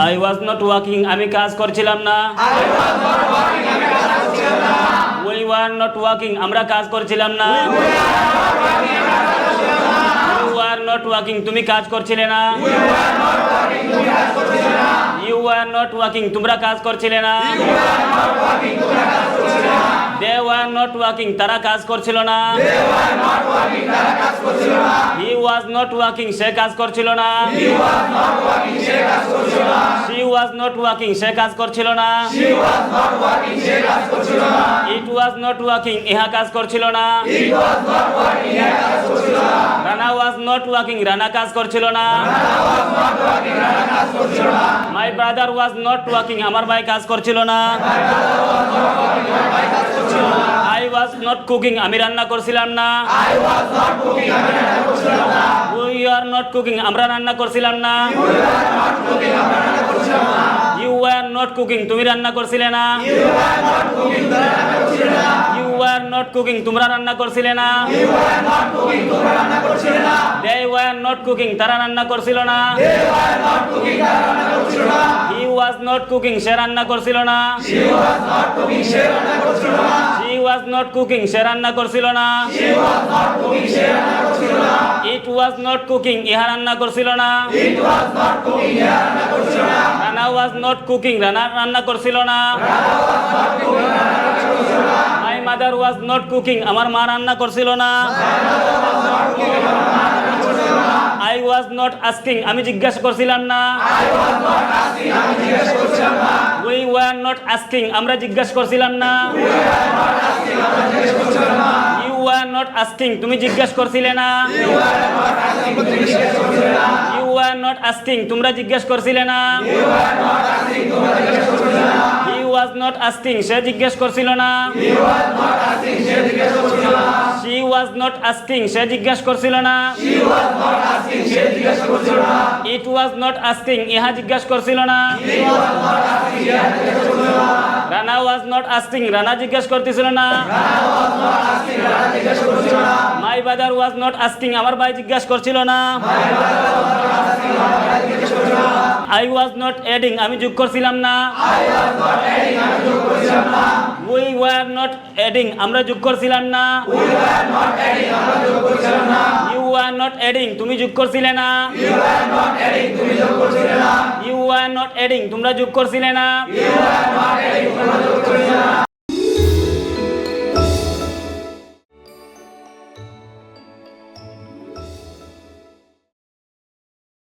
I was not walking আমি কাজ করছিলাম না। উই ওয়ার নট ওয়াকিং আমরা কাজ করছিলাম না। ইউ আর নট ওয়াকিং তুমি কাজ করছিলে না। ইউ আর নট ওয়াকিং তোমরা কাজ করছিলে না দে ওয়ার নট ওয়াকিং তারা কাজ করছিল না হি ওয়াজ নট ওয়াকিং সে কাজ করছিল না শি ওয়াজ নট ওয়াকিং সে কাজ করছিল না ইট ওয়াজ নট ওয়াকিং ইহা কাজ করছিল না নট ওয়াকিং রানা কাজ করছিল না my brother was not working আমার ভাই কাজ করছিল না আই ওয়াজ নট কুকিং আমি রান্না করছিলাম না উই আর নট কুকিং আমরা রান্না করছিলাম না ইউ আর নট কুকিং তুমি রান্না করছিলে না ইউ আর নট কুকিং তোমরা রান্না করছিলে না দে ওয়ার নট কুকিং তারা রান্না করছিল না হি ওয়াজ নট কুকিং সে রান্না করছিল না শি ওয়াজ নট কুকিং সে রান্না করছিল না ইট ওয়াজ নট কুকিং ইহা রান্না করছিল না Rana was not cooking Rana রান্না করছিল না মাদার ওয়াজ নট কুকিং আমার মা রান্না করছিল না। আই ওয়াজ নট আস্কিং আমি জিজ্ঞাসা করছিলাম না। উই ওয়ার নট আস্কিং আমরা জিজ্ঞাসা করছিলাম না। ইউ ওয়ার নট আস্কিং তুমি জিজ্ঞাসা করছিলে না। ইউ ওয়ার নট আস্কিং তোমরা জিজ্ঞাসা করছিলে না। ওয়াজ নট আস্কিং সে জিজ্ঞেস করছিল না শি ওয়াজ নট আস্কিং সে জিজ্ঞেস করছিল না ইট ওয়াজ নট আস্কিং ইহা জিজ্ঞেস করছিল না Rana was not asking Rana জিজ্ঞেস করতেছিল না মাই বাদার ওয়াজ নট আস্কিং আমার ভাই জিজ্ঞেস করছিল না আই ওয়াজ নট এডিং আমি যোগ করছিলাম না উই ওয়ার নট অ্যাডিং আমরা যোগ করছিলাম না। ইউ আর নট অ্যাডিং তুমি যোগ করছিলে না। ইউ আর নট এডিং তোমরা যোগ করছিলে না।